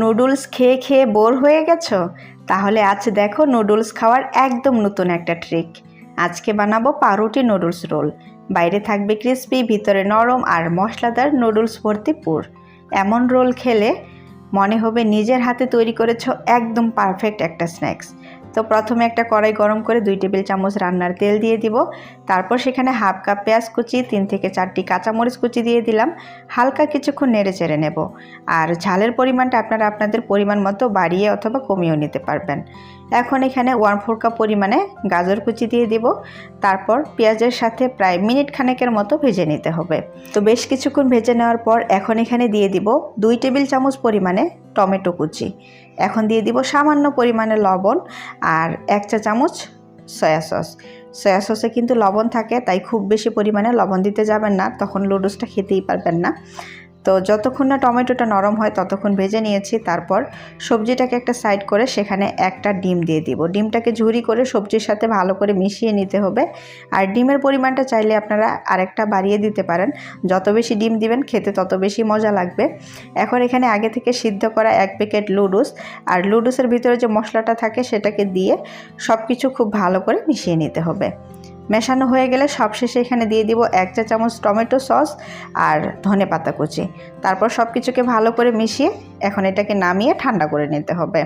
Noodles খেয়ে খেয়ে bore হয়ে গেছো? তাহলে আজ দেখো নুডলস খাওয়ার একদম নতুন একটা ট্রিক আজকে বানাবো পাউরুটি নুডলস রোল। বাইরে থাকবে ক্রিস্পি ভিতরে নরম আর মশলাদার নুডলস ভর্তি পুর। এমন রোল খেলে মনে হবে নিজের হাতে তৈরি করেছ একদম পারফেক্ট একটা স্ন্যাক্স তো প্রথমে একটা কড়াই গরম করে দুই টেবিল চামচ রান্নার তেল দিয়ে দিব। তারপর সেখানে হাফ কাপ পেঁয়াজ কুচি, তিন থেকে চারটি কাঁচামরিচ কুচি দিয়ে দিলাম। হালকা কিছুক্ষণ নেড়ে চেড়ে নেব। আর ঝালের পরিমাণটা আপনারা আপনাদের পরিমাণ মতো বাড়িয়ে অথবা কমিয়েও নিতে পারবেন। এখন এখানে ওয়ান ফোর কাপ পরিমাণে গাজর কুচি দিয়ে দিব। তারপর পেঁয়াজের সাথে প্রায় মিনিট খানেকের মতো ভেজে নিতে হবে। তো বেশ কিছুক্ষণ ভেজে নেওয়ার পর এখন এখানে দিয়ে দিব দুই টেবিল চামচ পরিমাণে টমেটো কুচি। এখন দিয়ে দিব সামান্য পরিমাণে লবণ আর এক চা চামচ সয়া সস। সয়া সসে কিন্তু লবণ থাকে, তাই খুব বেশি পরিমাণে লবণ দিতে যাবেন না, তখন লুডুসটা খেতেই পারবেন না। তো যতক্ষণ না টমেটোটা নরম হয় ততক্ষণ ভেজে নিয়েছি, তারপর সবজিটাকে একটা সাইড করে সেখানে একটা ডিম দিয়ে দিব। ডিমটাকে ঝুরি করে সবজির সাথে ভালো করে মিশিয়ে নিতে হবে। আর ডিমের পরিমাণটা চাইলে আপনারা আরেকটা বাড়িয়ে দিতে পারেন। যত বেশি ডিম দিবেন খেতে তত বেশি মজা লাগবে। এখন এখানে আগে থেকে সিদ্ধ করা এক প্যাকেট লুডুস আর লুডুসের ভিতরে যে মশলাটা থাকে সেটাকে দিয়ে সব কিছু খুব ভালো করে মিশিয়ে নিতে হবে। মেশানো হয়ে গেলে সবশেষে এখানে দিয়ে দিব এক চা চামচ টমেটো সস আর ধনে পাতা কুচি। তারপর সব কিছুকে ভালো করে মিশিয়ে এখন এটাকে নামিয়ে ঠান্ডা করে নিতে হবে।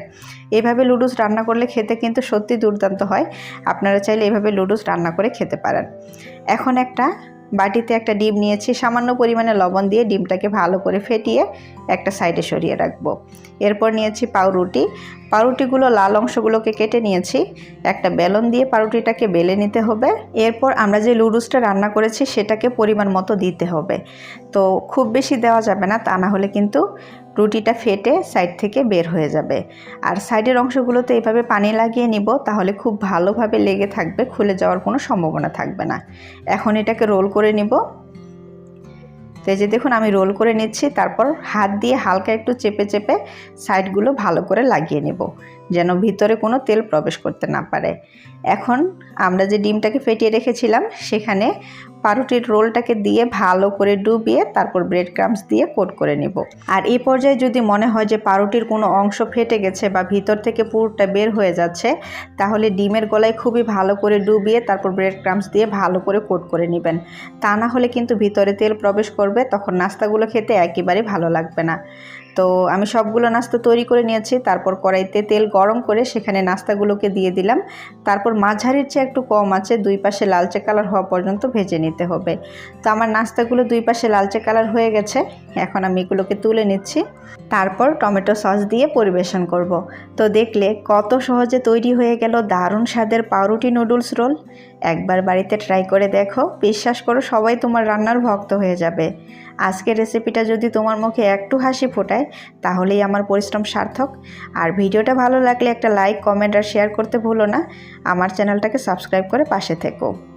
এভাবে লুডুস রান্না করলে খেতে কিন্তু সত্যি দুর্দান্ত হয়। আপনারা চাইলে এভাবে লুডুস রান্না করে খেতে পারেন। এখন একটা বাটিতে একটা ডিম নিয়েছি, সামান্য পরিমাণে লবণ দিয়ে ডিমটাকে ভালো করে ফেটিয়ে একটা সাইডে সরিয়ে রাখব। এরপর নিয়েছি পাউরুটি। পাউরুটিগুলো লাল অংশগুলোকে কেটে নিয়েছি। একটা বেলন দিয়ে পাউরুটিটাকে বেলে নিতে হবে। এরপর আমরা যে লুডুসটা রান্না করেছি, সেটাকে পরিমাণ মতো দিতে হবে। তো খুব বেশি দেওয়া যাবে না, তা না হলে কিন্তু রুটিটা ফেটে সাইড থেকে বের হয়ে যাবে। আর সাইডের অংশগুলোতে এভাবে পানি লাগিয়ে নিব, তাহলে খুব ভালোভাবে লেগে থাকবে, খুলে যাওয়ার কোনো সম্ভাবনা থাকবে না। এখন এটাকে রোল করে নিব। তো এই যে দেখুন, আমি রোল করে নিচ্ছি, তারপর হাত দিয়ে হালকা একটু চেপে চেপে সাইডগুলো ভালো করে লাগিয়ে নেব। যেন ভিতরে কোনো তেল প্রবেশ করতে না পারে। এখন আমরা যে ডিমটাকে ফেটিয়ে রেখেছিলাম, সেখানে পাউরুটির রোলটাকে দিয়ে ভালো করে ডুবিয়ে তারপর ব্রেড ক্রামস দিয়ে কোট করে নেব। আর এই পর্যায়ে যদি মনে হয় যে পাউরুটির কোনো অংশ ফেটে গেছে বা ভিতর থেকে পুরটা বের হয়ে যাচ্ছে, তাহলে ডিমের গলায় খুবই ভালো করে ডুবিয়ে তারপর ব্রেড ক্রামস দিয়ে ভালো করে কোট করে নেবেন। তা না হলে কিন্তু ভিতরে তেল প্রবেশ করবে, তখন নাস্তাগুলো খেতে একেবারে ভালো লাগবে না। তো আমি সবগুলো নাস্তা তৈরি করে নিয়েছি, তারপর কড়াইতে তেল গরম করে সেখানে নাস্তাগুলোকে দিয়ে দিলাম। তারপর মাঝারির চেয়ে একটু কম আছে, দুই পাশে লালচে কালার হওয়া পর্যন্ত ভেজে নিতে হবে। তো আমার নাস্তাগুলো দুই পাশে লালচে কালার হয়ে গেছে, এখন আমি এগুলোকে তুলে নিচ্ছি। তারপর টমেটো সস দিয়ে পরিবেশন করব। তো দেখলে কত সহজে তৈরি হয়ে গেল দারুণ স্বাদের পাউরুটি নুডলস রোল। একবার বাড়িতে ট্রাই করে দেখো। বিশ্বাস করো, সবাই তোমার রান্নার ভক্ত হয়ে যাবে। আজকের রেসিপিটা যদি তোমার মুখে একটু হাসি ফোটায়, তাহলেই আমার পরিশ্রম সার্থক। আর ভিডিওটা ভালো লাগলে একটা লাইক কমেন্ট আর শেয়ার করতে ভুলো না। আমার চ্যানেলটাকে সাবস্ক্রাইব করে পাশে থেকো।